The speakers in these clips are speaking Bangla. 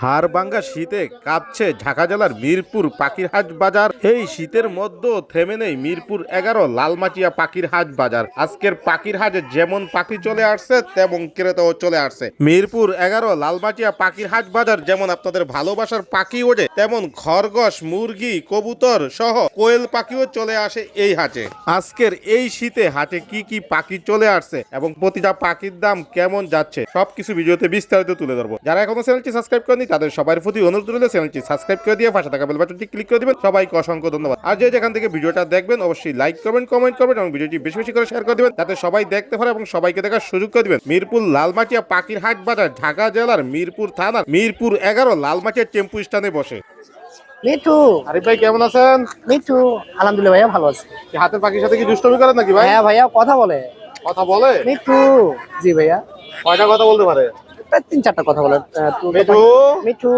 হাড়ভাঙ্গা শীতে কাঁপছে ঢাকা জেলার মিরপুর পাখির হাট বাজার। এই শীতের মধ্যে থেমে নেই মিরপুর এগারো, লালমাটিয়া পাখির হাট বাজার। আজকের পাখির হাটে যেমন পাখি চলে আসছে, তেমন ক্রেতাও চলে আসছে। মিরপুর এগারো, লালমাটিয়া পাখির হাট বাজার যেমন আপনাদের ভালোবাসার পাখি ওঠে তেমন খরগোশ, মুরগি, কবুতর সহ কোয়েল পাখিও চলে আসে এই হাটে। আজকের এই শীতে হাটে কি কি পাখি চলে আসছে এবং প্রতিটা পাখির দাম কেমন যাচ্ছে, সবকিছু ভিডিওতে বিস্তারিত তুলে ধরবো। যারা এখনও চ্যানেলটি সাবস্ক্রাইব করেনি তাদের সবার প্রতি অনুরোধ রইল চ্যানেলটি সাবস্ক্রাইব করে দিয়ে পাশে থাকা বেল বাটনটি ক্লিক করে দিবেন। সবাইকে অসংখ্য ধন্যবাদ। আর যে যেখান থেকে ভিডিওটা দেখবেন অবশ্যই লাইক করবেন কমেন্ট করবেন এবং ভিডিওটি বেশি বেশি করে শেয়ার করে দিবেন। যাতে সবাই দেখতে পারে এবং সবাইকে দেখার সুযোগ করে দিবেন। মিরপুর লালমাটিয়া পাখির হাট বাজার ঢাকা জেলার মিরপুর থানার মিরপুর এগারো লালমাটিয়া টেম্পু স্ট্যান্ডে বসে। মিঠু। আরিফ ভাই কেমন আছেন? মিঠু আলহামদুলিল্লাহ ভাইয়া ভালো আছে। কি হাতের পাখির সাথে কি দুষ্টমি করেন নাকি ভাই? হ্যাঁ ভাইয়া কথা বলে। কথা বলে? মিঠু। জি ভাইয়া। কয়টা কথা বলতে পারে? প্রায় তিন চারটা কথা বলে মিঠু।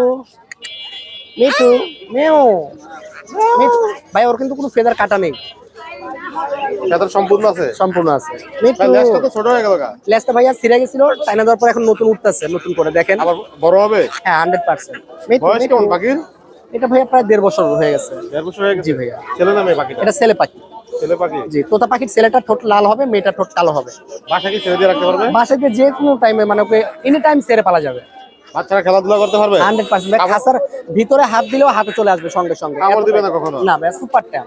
মিঠু। ভাই ওর কিন্তু কোনো ফেদার কাটা নেই। সম্পূর্ণ আছে। সম্পূর্ণ আছে। মিঠু। লেজটা তো ছোট হয়ে গেল লেজটা ভাইয়া ছিঁড়ে গেছিল দেওয়ার পর এখন নতুন উঠতেছে নতুন করে দেখেন। আবার বড় হবে? হ্যাঁ হান্ড্রেড পার্সেন্ট। মিঠু বয়স কেমন পাখির এটা ভাইয়া প্রায় দেড় বছর হয়ে গেছে। দেড় বছর হয়ে গেছে। জি ভাইয়া। ছেলে না মেয়ে পাখিটা এটা ছেলে পাখি। ছেলে পাখি? জি তোতা পাখির ছেলেটা ঠোঁট লাল হবে মেয়েটা ঠোঁট কালো হবে। বাসা কি ছেড়ে দিয়ে রাখতে পারবে? বাসাতে যে কোনো টাইমে মানে ওকে এনি টাইম ছেড়ে পালা যাবে। বাচ্চারা খেলাধুলা করতে পারবে? খাসার ভিতরে হাত দিলেও হাতে চলে আসবে সঙ্গে সঙ্গে। কামড় দিবে না কখনো? না ভাইয়া সুপার ট্যাম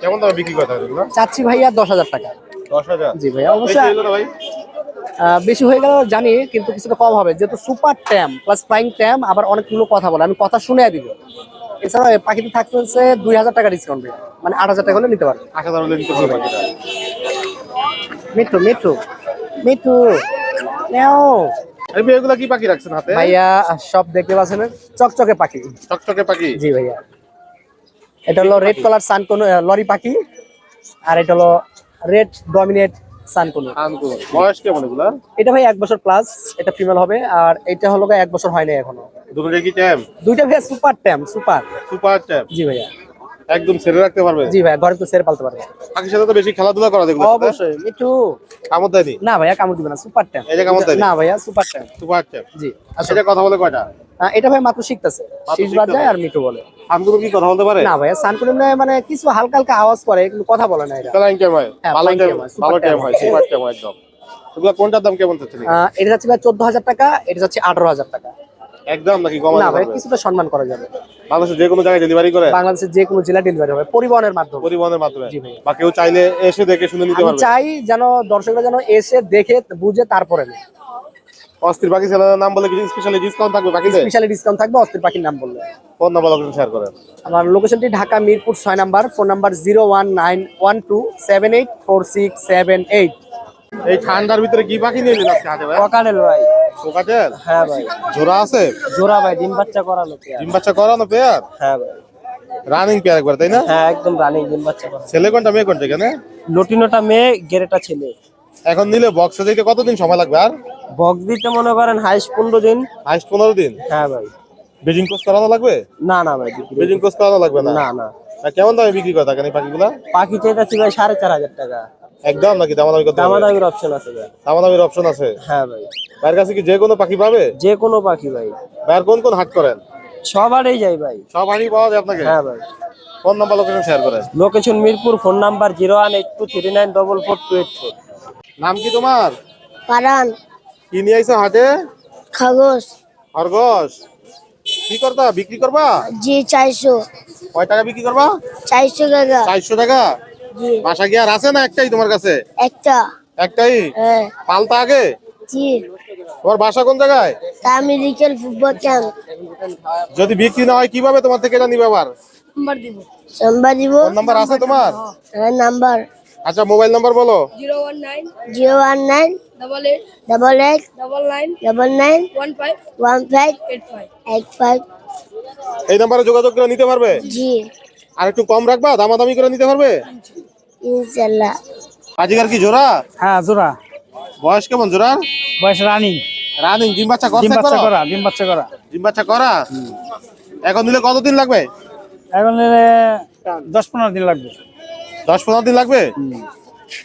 কেমন দামে বিক্রি করতে হবে চাচ্ছি ভাইয়া দশ হাজার টাকা। দশ হাজার? জি ভাইয়া অবশ্যই ভাই? বেশি হয়ে গেল জানি কিন্তু কিছুটা কম হবে। যেহেতু সুপার ট্যাম প্লাস ফ্লাইং ট্যাম আবার অনেকগুলো কথা বলে। আমি কথা শুনে দিব। এছাড়া পাখিতে থাকতে হচ্ছে দুই হাজার টাকা ডিসকাউন্ট মানে আট হাজার টাকা হলে নিতে পারবে। আট হাজার হলে নিতে পারবে মিঠু মিঠু মিঠু নেও। এগুলা কি পাখি রাখছেন হাতে? ভাইয়া সব দেখতে পাচ্ছেন চকচকে পাখি। চকচকে পাখি? জি ভাইয়া। এটা হলো রেড কালার লরি পাখি আর এটা হলো রেড ডমিনেট সানকোনো আনকুল বয়স কেমন এগুলা? এটা ভাই এক বছর প্লাস এটা ফিমেল হবে আর এটা হলো এক বছর হয়নি এখনও। কি ট্যাম দুইটা ভাইয়া সুপার ট্যাম সুপার। সুপার ট্যাম জি ভাইয়া। একদম ছেড়ে রাখতে পারবে? জি ভাইয়া ঘরে তো সেরে পালতে পারবে। পাখির সাথে তো বেশি খেলাধুলা করা দেখল অবশ্যই মিঠু। কামড় দেয়নি? না ভাইয়া কামড় দিবে না সুপার ট্যাম যে কামড় দেয়নি? না ভাইয়া সুপার ট্যাম সুপার ট্যাম জি আচ্ছা এটা কথা বলে কয়টা? এটা ভাই মাত্র শিখতেছে। শীষ শিখতেছে? বাজায় আর মিঠু বলে। আনকুল কি কথা বলতে পারে? না ভাইয়া সানকুলিম মানে কিছু হালকা হালকা আওয়াজ করে কিন্তু কথা বলে না এটা হয়। ভালো হয়, ভালো হয়। হয়। সুপার হয় একদম। কোনটার দাম কেমন চাচ্ছেন এটা যাচ্ছে ভাই চোদ্দ হাজার টাকা এটা যাচ্ছে আঠারো হাজার টাকা। একদম নাকি না ভাই কিছুটা সম্মান করা যাবে। বাংলাদেশের যে কোনো জায়গায় ডেলিভারি করে? বাংলাদেশের যে কোনো জেলা ডেলিভারি হবে পরিবহনের মাধ্যমে। পরিবহনের মাধ্যমে। জি ভাই। বা কেউ চাইলে এসে দেখে শুনে নিতে পারবে। চাই যেন দর্শকরা যেন এসে দেখে বুঝে তারপরে নেয়। অস্থির পাখি ছেলের নাম বলে কিছু স্পেশালি ডিসকাউন্ট থাকবে পাখিতে স্পেশালি ডিসকাউন্ট থাকবে অস্থির পাখির নাম বললে। ফোন নাম্বার লোকেশন শেয়ার করেন। আমার লোকেশনটি ঢাকা মিরপুর ছয় number phone number zero one nine one two seven eight four six seven eight এই ঠান্ডার ভিতরে কি পাখি নিয়ে নিলাম হাতে ভাই? পোকাটেল হ্যাঁ ভাই। জোড়া আছে? জোড়া ভাই ডিম বাচ্চা করানো ডিম বাচ্চা করানো পেয়ার? হ্যাঁ ভাই। রানিং পেয়ার একবার তাই না? হ্যাঁ একদম রানিং ডিম বাচ্চা করানো। ছেলে কোনটা মেয়ে কোনটা এখানে? লটিনোটা মেয়ে গেরেটা ছেলে। এখন নিলে বক্সে দিতে কতদিন সময় লাগবে আর? বক্স দিতে মনে করেন হাইস্ট পনেরো দিন। হাইস্ট পনেরো দিন? হ্যাঁ ভাই। বেজিং কোর্স করানো লাগবে? না না ভাই বেজিং কোর্স করানো লাগবে না? না না। কেমন দামে বিক্রি করে থাকেন এই পাখিগুলা? পাখি চাইতেছি ভাই সাড়ে চার হাজার টাকা। একদম নাকি? দামাদামি করতে দামাদামির অপশন আছে ভাই। দামাদামির অপশন আছে? হ্যাঁ ভাই। ভাইয়ের কাছে কি যে কোনো পাখি পাবে? যে কোনো পাখি ভাই। ভাইয়ের কোন কোন হাট করেন? সবারই যাই ভাই। সব হাটই পাওয়া যায় আপনাকে? হ্যাঁ ভাই। ফোন নাম্বার লোকেশন শেয়ার করেন। Location Mirpur phone number zero one eight two three nine double four two eight four নাম কি তোমার? পারান। কি নিয়ে আইছো হাটে? খাগজ খরগোশ। কি করবা? বিক্রি করবা? জি চারশো। কয় টাকা বিক্রি করবা? চারশো টাকা। চারশো টাকা? বাসা কি আর আছে না একটাই তোমার কাছে? একটা। একটাই? হ্যাঁ। পালতা আগে? জি। তোমার বাসা কোন জায়গায়? তা ফুটবল ক্যাম্প যদি বিক্রি না হয় কীভাবে তোমার থেকে এটা নিবে আবার? নাম্বার দিব। সোমবার দিব? নাম্বার আছে তোমার? হ্যাঁ নাম্বার। আচ্ছা মোবাইল নাম্বার বলো। zero one nine zero one nine double eight double eight double nine one five one five. Eight five. এই নাম্বারে যোগাযোগ করে নিতে পারবে? জি। আর একটু কম রাখবা দামাদামি করে নিতে পারবে? ইনশাল্লাহ। আজিকার কি জোড়া? হ্যাঁ জোড়া। বয়স কেমন জোড়ার বয়স রানিং। রানিং ডিম বাচ্চা ডিম করছে বাচ্চা করা ডিম বাচ্চা করা। ডিম বাচ্চা করা? এখন কতদিন লাগবে? এখন নিলে দশ পনেরো দিন লাগবে। দশ পনেরো দিন লাগবে?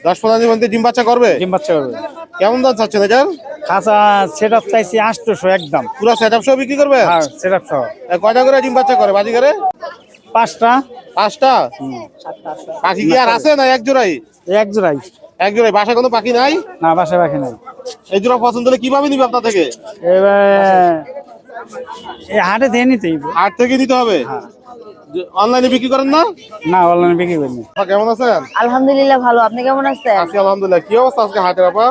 দশ পনেরো দিন মধ্যে ডিম বাচ্চা করবে? ডিম বাচ্চা করবে। কেমন দাম চাচ্ছেন এটার? খাঁচা সেট আপ চাইছি আটশোশো একদম। পুরো সেট আপ সহ বিক্রি করবে হ্যাঁ সেট আপ সহ কয়টা করে ডিম বাচ্চা করে বাজি করে পাঁচটা? পাঁচটা? পাখি কি আর আছে না এক জোড়াই? এক জোড়াই। এক জোড়াই। বাসা কোনো পাখি নাই? না বাসায় পাখি নাই। এই জোড়া পছন্দ হলে কীভাবে নিবে আপনার থেকে? এবার এই হাটে দিয়ে নিতেই হাট থেকে নিতে হবে? অনলাইনে বিক্রি করেন না? না অনলাইনে বিক্রি করিনি। কেমন আছেন? আলহামদুলিল্লাহ ভালো। আপনি কেমন আছেন? আছি আলহামদুলিল্লাহ। কি অবস্থা আজকে হাটের আপা?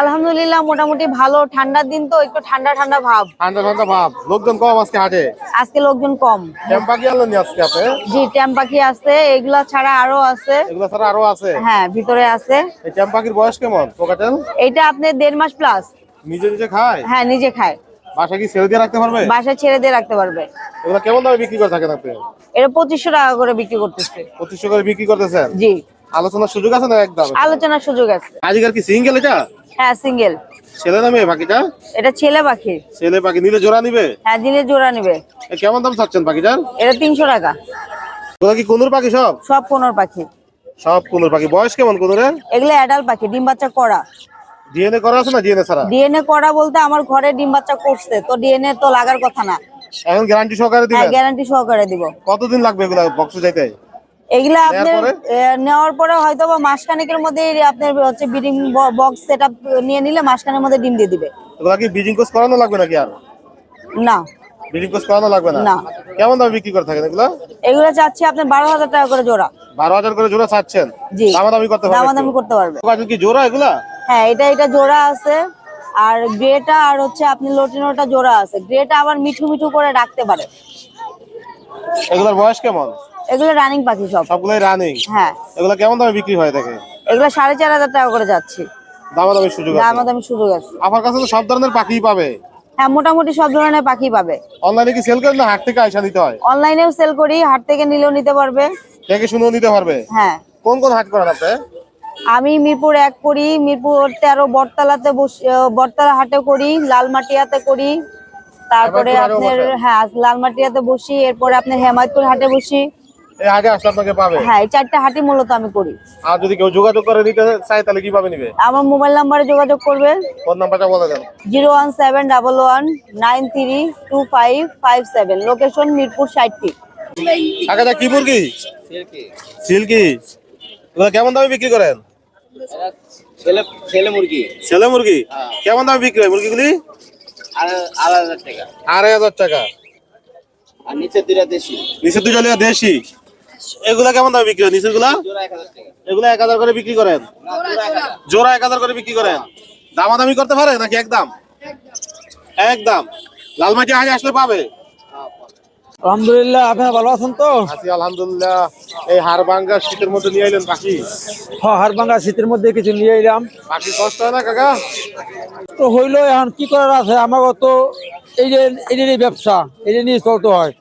আলহামদুলিল্লাহ মোটামুটি ভালো। ঠান্ডার দিন তো একটু ঠান্ডা ঠান্ডা ভাব। ঠান্ডা ঠান্ডা ভাব। লোকজন কম আজকে হাটে? আজকে লোকজন কম। পাখি আনলেন নি আজকে আপনি জি ট্যাম পাখি আছে এগুলা ছাড়া আরও আছে। এগুলো ছাড়া আরও আছে? হ্যাঁ ভিতরে আছে। এই পাখির বয়স কেমন পোকাটেল? এটা আপনি দেড় মাস প্লাস নিজে নিজে খায়? হ্যাঁ নিজে খায়। বাসা কি ছেড়ে দিয়ে রাখতে পারবে? বাসায় ছেড়ে দিয়ে রাখতে পারবে। এগুলো কেমন দামে বিক্রি করে থাকেন আপনি? এটা পঁচিশশো টাকা করে বিক্রি করতেছে। পঁচিশশো করে বিক্রি করতেছেন? জি। আলোচনার সুযোগ আছে না একদম? আলোচনার সুযোগ আছে। আজকাল কি সিঙ্গেল এটা? হ্যাঁ সিঙ্গেল ছেলে না মেয়ে পাখিটা এটা ছেলে পাখি। ছেলে পাখি নিলে জোড়া নিবে? হ্যাঁ দিনে জোড়া নেবে। কেমন দাম চাচ্ছেন পাখিটার? এটা তিনশো টাকা। ওগুলো কি কোনুর পাখি সব? সব কোনোর পাখি। সব কোনুর পাখি। বয়স কেমন কোনুরের? এগুলো অ্যাডাল্ট পাখি ডিম বাচ্চা করা ডিএনএ করা আছে না ডিএনএ ছাড়া? ডিএনএ করা বলতে আমার ঘরে ডিম বাচ্চা করছে তো ডিএনএ তো লাগার কথা না। এখন গ্যারান্টি সহকারে দিবেন? হ্যাঁ গ্যারান্টি সহকারে দিব। কতদিন লাগবে এগুলা বক্সে যাইতে? এগুলা আপনার? নেওয়ার পরে হয়তো বা মাসখানেকের মধ্যে আপনার হচ্ছে ব্রিডিং বক্স সেট নিয়ে নিলে মাসখানের মধ্যে ডিম দিয়ে দিবে। এগুলা কি বিজিং কোর্স করানো লাগবে নাকি আর? না। বিজিং কোর্স করানো লাগবে না? না। কেমন দামে বিক্রি করে থাকেন এগুলা? এগুলো চাচ্ছি আপনি বারো হাজার টাকা করে জোড়া। বারো হাজার করে জোড়া চাচ্ছেন? জি। দামাদামি করতে পারবে দামাদামি। করতে পারবে পোকাটেল কি জোড়া এগুলা? হ্যাঁ এটা এটা জোড়া আছে। আর গ্রেটা আর হচ্ছে আপনি লটিনোটা জোড়া আছে। গ্রেটা আবার মিঠু মিঠু করে রাখতে পারে। এগুলার বয়স কেমন? এগুলো রানিং পাখি সব। সবগুলাই রানিং হ্যাঁ। এগুলা কেমন দামে বিক্রি হয় দেখে? এগুলো সাড়ে চার হাজার টাকা করে যাচ্ছি। দামাদামির সুযোগ আছে। দামাদামি সুযোগ আছে। আমার কাছে তো সব ধরনের পাখি পাবে। হ্যাঁ মোটামুটি সব ধরনের পাখি পাবে। অনলাইনে কি সেল করেন না হাট থেকে আইসা নিতে হয়? অনলাইনেও সেল করি হাট থেকে নিলেও নিতে পারবে। দেখে শুনেও নিতে পারবে? হ্যাঁ। কোন কোন হাট করেন আপনি? আমি মিরপুর এক করি মিরপুর তেরো বটতলাতে বস- বটতলা হাটে করি লালমাটিয়াতে করি। তারপরে আপনার? হ্যাঁ লালমাটিয়াতে বসি এরপরে আপনার হেমায়তপুর হাটে বসি। এই হাটে আসলে আপনাকে পাবে। হ্যাঁ এই চারটা হাটই মূলত আমি করি। আর যদি কেউ যোগাযোগ করে নিতে চায় তাহলে কীভাবে নিবে? আমার মোবাইল নাম্বারে যোগাযোগ করবে। ফোন নাম্বারটা বলে দেন। Zero one seven double one nine three two five five seven. Location Mirpur ষাটটি কাকাটা কি মুরগি? সিল্কি। এগুলো কেমন দামে বিক্রি করেন? ছেলে ছেলে মুরগি। ছেলে মুরগি? কেমন দামে বিক্রি হয় মুরগিগুলি? আড়াই হাজার টাকা। আড়াই হাজার টাকা। আর নিচে দুইটা দেশি। নিচে জালিয়া দেশি। এগুলা কেমন দামে বিক্রি হয়? নিচেরগুলা এগুলা এক হাজার করে বিক্রি করেন। জোড়া এক হাজার করে বিক্রি করেন। দামাদামি করতে পারে নাকি একদম? একদম। লালমাটি হাটে আসলে পাবে। আলহামদুলিল্লাহ আপনারা ভালো আছেন তো? আছি আলহামদুলিল্লাহ। এই হাড় ভাঙ্গা শীতের মধ্যে নিয়ে এলেন পাখি? হাড়ভাঙ্গা শীতের মধ্যে কিছু নিয়ে এলাম। পাখি কষ্ট হয় না কাকা? তো হইল এখন কি করার আছে? আমাকে তো এই যে এই ব্যবসা এই নিয়ে চলতে হয়।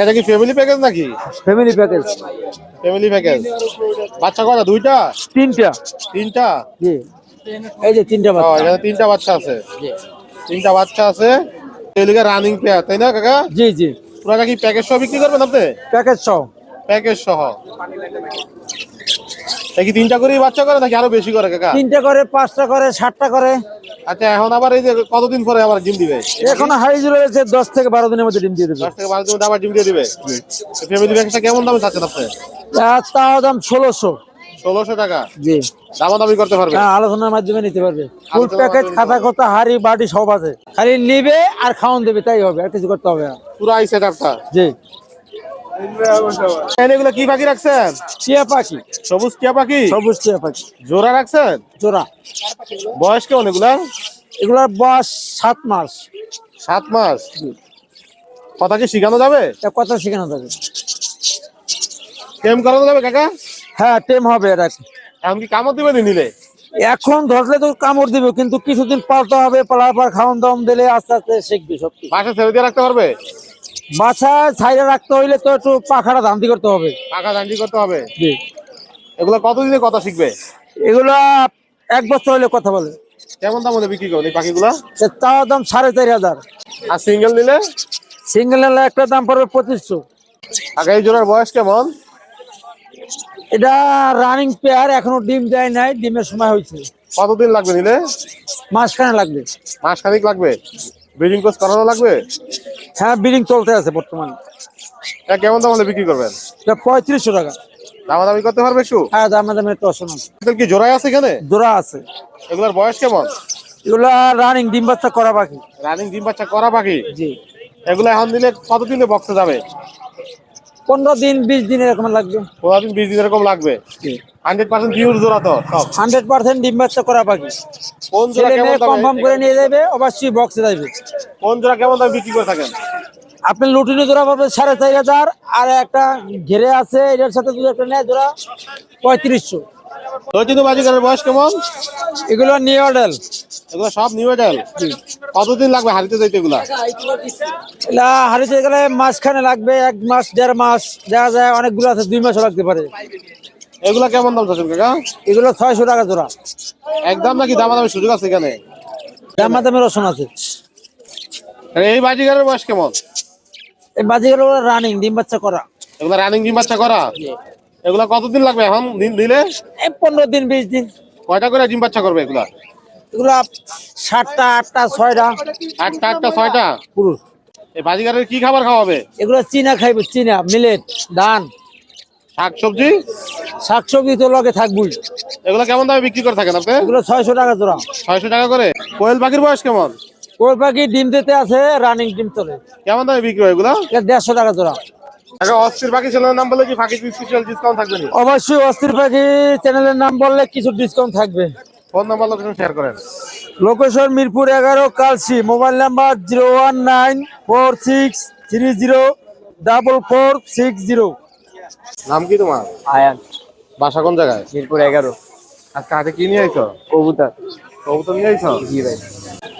এটা কি ফ্যামিলি প্যাকেজ নাকি? ফ্যামিলি প্যাকেজ ফ্যামিলি প্যাকেজ বাচ্চা কটা দুইটা? তিনটা। তিনটা? জি। এই যে তিনটা বাচ্চা। এখানে তিনটা বাচ্চা আছে। তিনটা বাচ্চা আছে। এদিকে রানিং পেয়ার তাই না কাকা? জি জি। পুরাটা কি প্যাকেজ সহ বিক্রি করবেন আপনি? প্যাকেজ সহ। প্যাকেজ সহ। কি তিনটা করেই বাচ্চা করে নাকি আরও বেশি করে কাকা? তিনটা করে পাঁচটা করে সাতটা করে। আচ্ছা এখন আবার এই যে কতদিন পরে আবার জিম দিবে? এখন হাই রয়েছে দশ থেকে বারো দিনের মধ্যে ডিম দিয়ে দেবে। দশ থেকে বারো মধ্যে আবার জিম দিয়ে দিবে? ফ্যামিলি প্যাকেজটা কেমন দামে চাচ্ছেন আপনি? তাও দাম ষোলোশো। ষোলোশো টাকা? জি। দামাদামি করতে পারবে? হ্যাঁ আলোচনার মাধ্যমে নিতে পারবে। ফুল প্যাকেজ খাতা হাড়ি বাটি সব আছে। খালি নিবে আর খাওয়ান দেবে তাই হবে আর কিছু করতে হবে না। পুরো আই সেট আপটা জি। এগুলো কি পাখি রাখছেন? টিয়া পাখি। সবুজ টিয়া পাখি? সবুজ টিয়া পাখি। জোড়া রাখছেন? জোড়া। বয়স কেমন এগুলা এগুলার বয়স সাত মাস। সাত মাস। কথা কি শিখানো যাবে? কথা শেখানো যাবে। টেম করানো যাবে কাকা? হ্যাঁ টেম হবে এটা এখন কি কামড় দিবে নিলে এখন ধরলে তো কামড় দিবে কিন্তু কিছুদিন পালতে হবে পালার পর খাওয়ান দাওয়ান দিলে আস্তে আস্তে শিখবি সব। বাসা ছেড়ে দিয়ে রাখতে পারবে? বাচ্চা ছাইরে রাখতে হইলে তো একটু পাখাটা দান্তি করতে হবে। পাকা দান্ডি করতে হবে? জি। এগুলো কতদিনে কথা শিখবে? এগুলা এক বছর হইলে কথা বলে। কেমন দাম হলে বিক্রি এই পাখিগুলা? তা তার দাম সাড়ে চারি হাজার। আর সিঙ্গেল নিলে? সিঙ্গেল নিলে একটা দাম পড়বে পঁচিশশো। আগে এই জোড়ার বয়স কেমন? এটা রানিং পেয়ার এখনও ডিম দেয় নাই ডিমের সময় হয়েছে। কতদিন লাগবে নিলে? মাঝখানে লাগবে। মাস খানিক লাগবে? ব্রিডিং কোর্স করানো লাগবে? হ্যাঁ বিলিং চলতে আছে বর্তমানে। এটা কেমন দাম বিক্রি করবেন? এটা পঁয়ত্রিশশো টাকা। দামাদামি করতে পারবে একটু? হ্যাঁ দামে দামে একটু অসমান কি জোড়ায় আছে এখানে? জোড়া আছে। এগুলোর বয়স কেমন? এগুলা রানিং ডিম বাচ্চা করা বাকি। রানিং ডিম বাচ্চা করা পাখি জি। এগুলো এখন দিলে কতদিনে বক্সে যাবে? পনেরো দিন বিশ দিন এরকম লাগবে। পনেরো দিন বিশ দিন এরকম লাগবে? পিওর জোড়া তো সব। হান্ড্রেড পার্সেন্ট ডিম বাচ্চা করা কোন জোড়া কেমন কনফার্ম করে নিয়ে যাবে অবশ্যই বক্সে যাবে কোন জোড়া কেমন দামে বিক্রি করে থাকেন? আপনি লুটিনে জোড়া সাড়ে চার হাজার আর একটা ঘেরে আছে এটার সাথে একটা নেয় জোড়া পঁয়ত্রিশশো। বাজিকারের বয়স কেমন? এগুলো নিউ মডেল এগুলো সব নিউ কতদিন লাগবে হারিতে যাইতে এগুলা? এটা হারিতে গেলে মাঝখানে লাগবে এক মাস দেড় মাস দেখা যায় অনেকগুলো আছে দুই মাসও লাগতে পারে। এগুলা কেমন দাম চাচ্ছেন কাকা? এগুলো ছয়শো টাকা জোড়া। একদম নাকি দামাদামি সুযোগ আছে এখানে? দাম দামের রসুন আছে। এই বাজিকারের বয়স কেমন? এই বাজিগুলো রানিং ডিম বাচ্চা করা। এগুলা রানিং ডিম বাচ্চা করা? এগুলা কতদিন লাগবে এখন দিন দিলে? পনেরো দিন বিশ দিন। কয়টা করে ডিম বাচ্চা করবে এগুলা? এগুলো সাতটা আটটা ছয়টা। আটটা আটটা ছয়টা? পুরুষ। এই বাজিকারের কি খাবার খাওয়াবে? এগুলো চীনা খাইবে চীনা মিলেট ধান শাক সবজি শাকসবজি তো লগে থাকবই। এগুলা কেমন দামে বিক্রি করে থাকেন আপনি? এগুলো ছয়শো টাকা জোড়া। ছয়শো টাকা করে? কোয়েল পাখির বয়স কেমন? ওই পাখি ডিম দিতে আছে রানিং ডিম চলে। কেমন দামে বিক্রি হয় এগুলা? দেড়শো টাকা জোড়া। অস্থির পাখি চ্যানেলের নাম বলে কি পাখি স্পেশাল ডিসকাউন্ট থাকবে অবশ্যই অস্থির পাখি চ্যানেলের নাম বললে কিছু ডিসকাউন্ট থাকবে। ফোন নাম্বার লোকেশন শেয়ার করেন। লোকেশন মিরপুর এগারো Kalshi mobile number zero one nine four six three zero double four six zero. নাম কি তোমার? আয়ান। বাসা কোন জায়গায়? মিরপুর এগারো। আজকে হাতে কি নিয়ে আইছো? কবুতর। কবুতর নিয়ে আইছো? জি ভাই।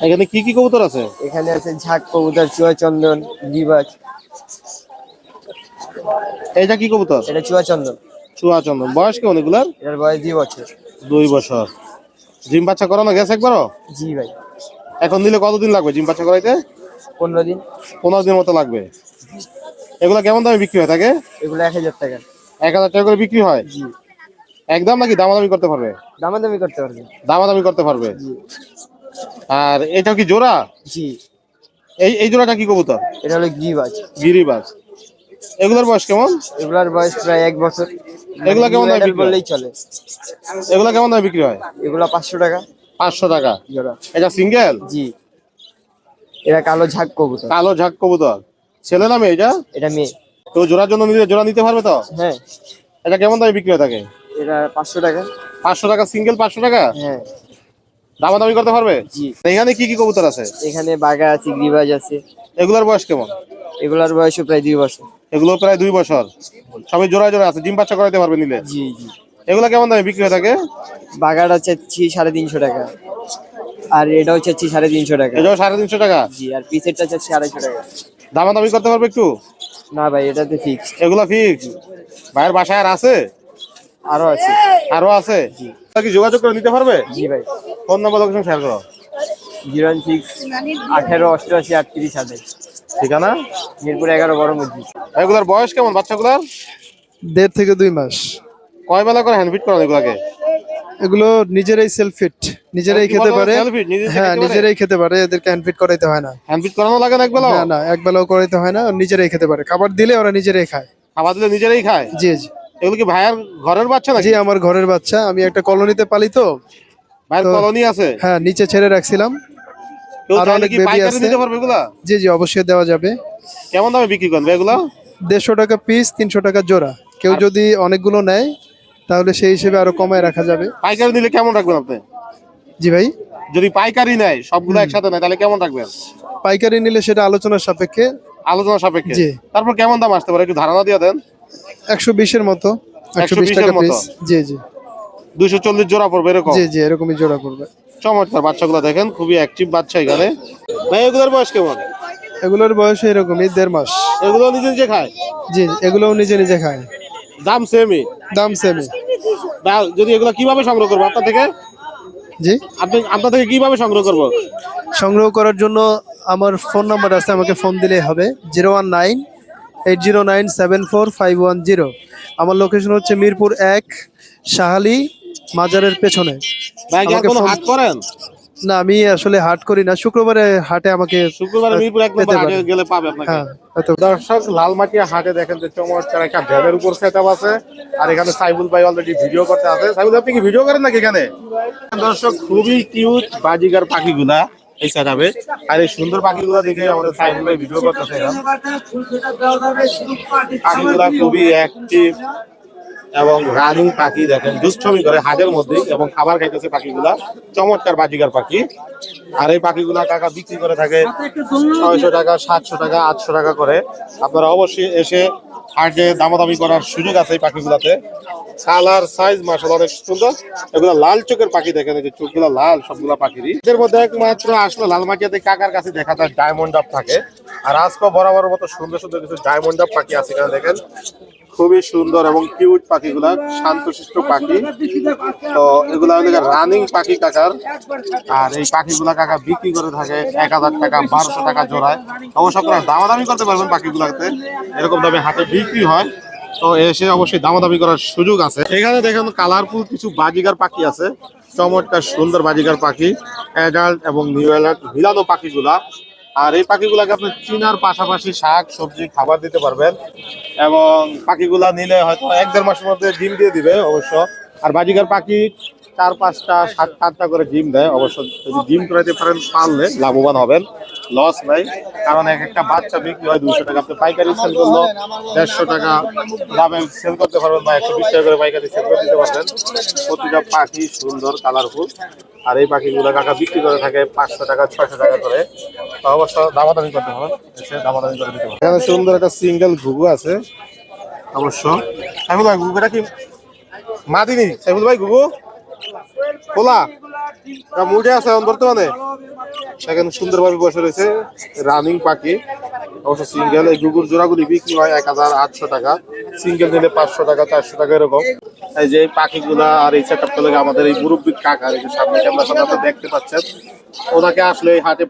এখানে কি কি কবুতর আছে? এখানে আছে ঝাক কবুতর চুয়া চন্দন গিবাজ। এইটা কি কবুতর? এটা চুয়া চন্দন চুয়া চন্দন বয়স কেমন এগুলার? এটার বয়স দুই বছর। দুই বছর। জিম বাচ্চা করানো গেছে একবারও? জি ভাই। এখন দিলে কতদিন লাগবে জিম বাচ্চা করাইতে? পনেরো দিন। পনেরো দিন মতো লাগবে। এগুলা কেমন দামে বিক্রি হয় থাকে এগুলো এক হাজার টাকা। এক হাজার টাকা করে বিক্রি হয়? জি। একদম নাকি দামাদামি করতে পারবে? দামাদামি করতে পারবে। দামাদামি করতে পারবে? জি। আর এটা কি জোড়া? জি। এই এই জোড়াটা কি কবুতর? এটা হলো গিবাজ গিরিবাজ। এগুলোর বয়স কেমন? এগুলার বয়স প্রায় এক বছর। এগুলা কেমন দামে বিক্রি হয়? বললেই চলে। এগুলা কেমন দামে বিক্রি হয়? এগুলা পাঁচশো টাকা। পাঁচশো টাকা। জোড়া। এটা সিঙ্গেল? জি। এরা কালো ঝাক কবুতর। কালো ঝাক কবুতর। ছেলে নামে এটা? এটা মেয়ে। তো জোড়ার জন্য নিলে জোড়া নিতে পারবে তো? হ্যাঁ। এটা কেমন দামে বিক্রি হয় থাকে এটা পাঁচশো টাকা। পাঁচশো টাকা সিঙ্গেল পাঁচশো টাকা? হ্যাঁ। দামাদামি করতে পারবে? জি। এখানে কি কি কবুতর আছে? এখানে বাগা আছে গ্রিবাজ আছে। এগুলোর বয়স কেমন? এগুলার বয়সও প্রায় দুই বছর। এগুলো প্রায় দুই বছর। সবাই জোড়া জোড়া আছে ডিম বাচ্চা করাইতে পারবে নিলে? জি জি। এগুলো কেমন দামে বিক্রি হয়ে থাকে বাগাটা চাচ্ছি সাড়ে তিনশো টাকা। আর এটাও চাচ্ছি সাড়ে তিনশো টাকা। এটাও সাড়ে তিনশো টাকা? জি আর পিসেরটা চাচ্ছি আড়াইশো টাকা। দামাদামি করতে পারবে একটু? না ভাই এটা তো ফিক্স এগুলো ফিক্স ভাইয়ের বাসায় আর আছে? আরও আছে। আরও আছে? কি যোগাযোগ করে নিতে পারবে? জি ভাই। ফোন নাম্বার লোকেশন শেয়ার করো। জিরো সিক্স আঠেরো অষ্টআশি আটত্রিশ আঠাশ ঠিকানা? মিরপুর এগারো বড় মসজিদ। এগুলার বয়স কেমন বাচ্চাগুলার? দেড় থেকে দুই মাস। কয় বেলা করে হ্যান্ড ফিট এগুলাকে? এগুলো নিজেরাই সেলফ ফিট নিজেরাই খেতে পারে। হ্যাঁ নিজেরাই খেতে পারে এদেরকে হ্যান্ড ফিট করাইতে হয় না। হ্যান্ড ফিট করানো লাগে না এক বেলা না না এক বেলাও করাইতে হয় না নিজেরাই খেতে পারে। খাবার দিলে ওরা নিজেরাই খায়। খাবার দিলে নিজেরাই খায়? জি জি। এগুলো কি ভাইয়ের ঘরের বাচ্চা নাকি? জি আমার ঘরের বাচ্চা। আমি একটা কলোনিতে পালি তো ভাইয়ের কলোনি আছে? হ্যাঁ নিচে ছেড়ে রাখছিলাম। আরও অনেক পাইকারি আছে। দিতে পারবে এগুলা? জি জি অবশ্যই দেওয়া যাবে। কেমন দামে বিক্রি করবে এগুলা? দেড়শো টাকা পিস তিনশো টাকা জোড়া। কেউ যদি অনেকগুলো নেয় তাহলে সেই হিসেবে আরও কমায় রাখা যাবে। পাইকারি নিলে কেমন রাখবেন আপনি? জি ভাই। যদি পাইকারি নেয় সবগুলো একসাথে নেয় তাহলে কেমন রাখবেন? পাইকারি নিলে সেটা আলোচনার সাপেক্ষে। আলোচনা সাপেক্ষে? জি। তারপর কেমন দাম আসতে পারে? একটু ধারণা দিয়ে দেন। একশো বিশের মতো। একশো 120 বিশ টাকা? পিস জি জি। দুইশো চল্লিশ জোড়া পড়বে এরকম? জি জি এরকমই জোড়া পড়বে। চমৎকার বাচ্চাগুলো দেখেন খুবই অ্যাক্টিভ বাচ্চা এখানে। ভাই এগুলোর বয়স কেমন? এগুলোর বয়স এরকমই দেড় মাস। এগুলো নিজে নিজে খায়? জি এগুলোও নিজে নিজে খায়। দাম সেমই দাম সেমই যদি এগুলো কীভাবে সংগ্রহ করব আপনার থেকে? জি। আপনি আপনার থেকে কীভাবে সংগ্রহ করব? সংগ্রহ করার জন্য আমার ফোন নাম্বার আছে আমাকে ফোন দিলেই হবে। Zero one nine eight zero nine seven four five one zero. আমার লোকেশন হচ্ছে মিরপুর এক শাহালি মাজারের পেছনে। হাট করেন? না আমি আসলে হাট করি না। শুক্রবারে হাটে আমাকে শুক্রবার মিরপুর এক নম্বর হাটে গেলে পাবে আপনাকে। হ্যাঁ দর্শক লালমাটিয়া হাটে দেখেন যে চমৎকার একটা ভ্যানের উপর সেটআপ আছে। আর এখানে সাইবুল ভাই অলরেডি ভিডিও করতে আছে। সাইবুল আপনি কি ভিডিও করেন নাকি এখানে? দর্শক খুবই কিউট বাজিগার পাখিগুলা এই সেটআপে আর এই সুন্দর পাখিগুলা দেখে আমাদের সাইবুল ভাই ভিডিও করতেছে এখানে। পাখিগুলা খুবই অ্যাক্টিভ এবং রানিং পাখি দেখেন, দুষ্টমি করে হাটের মধ্যে এবং খাবার খাইতেছে পাখিগুলা, চমৎকার বাজিকার পাখি। আর এই পাখিগুলা কাকা বিক্রি করে থাকে ছয়শো টাকা, সাতশো টাকা, আটশো টাকা করে। আপনারা অবশ্যই এসে হাটে দামাদামি করার সুযোগ আছে এই পাখিগুলাতে। কালার সাইজ মাসাল অনেক সুন্দর। এগুলো লাল চোখের পাখি দেখেন যে চোখগুলো লাল, সবগুলা পাখিরই। এদের মধ্যে একমাত্র আসলে লালমাটিয়াতে কাকার কাছে দেখা যায় ডায়মন্ড আপ থাকে। আর আজকেও বরাবর মতো সুন্দর সুন্দর কিছু ডায়মন্ড আপ পাখি আছে এখানে দেখেন। খুবই সুন্দর এবং কিউট পাখিগুলা, শান্তশিষ্ট পাখি। তো এগুলা হলো রানিং পাখি কাকার। আর এই পাখিগুলা কাকা বিক্রি করে থাকে এক হাজার টাকা, বারোশো টাকা জোড়ায়। অবশ্য আপনারা দামাদামি করতে পারবেন পাখিগুলাতে। এরকম দামে হাতে বিক্রি হয়। তো এসে অবশ্যই দামাদামি করার সুযোগ আছে। এখানে দেখেন কালারফুল কিছু বাজিগার পাখি আছে। চমৎকার সুন্দর বাজিগার পাখি অ্যাডাল্ট এবং নিউ অ্যাডাল্ট মিলানো পাখিগুলা। আর এই পাখিগুলাকে আপনি চিনার পাশাপাশি শাক, সবজি, খাবার দিতে পারবেন। এবং পাখিগুলা নিলে হয়তো এক দেড় মাসের মধ্যে ডিম দিয়ে দিবে অবশ্য। আর বাজিকার পাখি চার পাঁচটা, সাত আটটা করে ডিম দেয়। অবশ্য যদি ডিম করাতে পারেন, পারলে লাভবান হবেন। লস নাই। কারণ এক একটা বাচ্চা বিক্রি হয় দুইশো টাকা। আপনি পাইকারি সেল করল দেড়শো টাকা দামে সেল করতে পারবেন বা একশো বিশ টাকা করে পাইকারি সেল করে দিতে পারবেন। প্রতিটা পাখি সুন্দর কালারফুল আর এই পাখিগুলো কাকা বিক্রি করে থাকে পাঁচশো টাকা, ছয়শো টাকা করে। অবশ্য দামাদামি করতে হবে। এসে দামাদামি করে দিতে হবে। এখানে সুন্দর একটা সিঙ্গেল ঘুঘু আছে। অবশ্য। ভাই, ঘুঘুটা কি? মাদিনি। সাইফুল ভাই, ঘুঘু? খোলা। মুডে আছে এখন বর্তমানে। সেখানে সুন্দরভাবে বসে রয়েছে রানিং পাখি। অবশ্য সিঙ্গেল এই গুগুর জোড়াগুলি বিক্রি হয় এক হাজার আটশো টাকা। সিঙ্গেল নিলে পাঁচশো টাকা, চারশো টাকা এরকম। এই যে পাখিগুলা আর এই সেটআপটা আমাদের এই মুরব্বী কাকা, এই সামনে ক্যামেরা সামনে দেখতে পাচ্ছেন, ওনাকে আসলে এই হাটে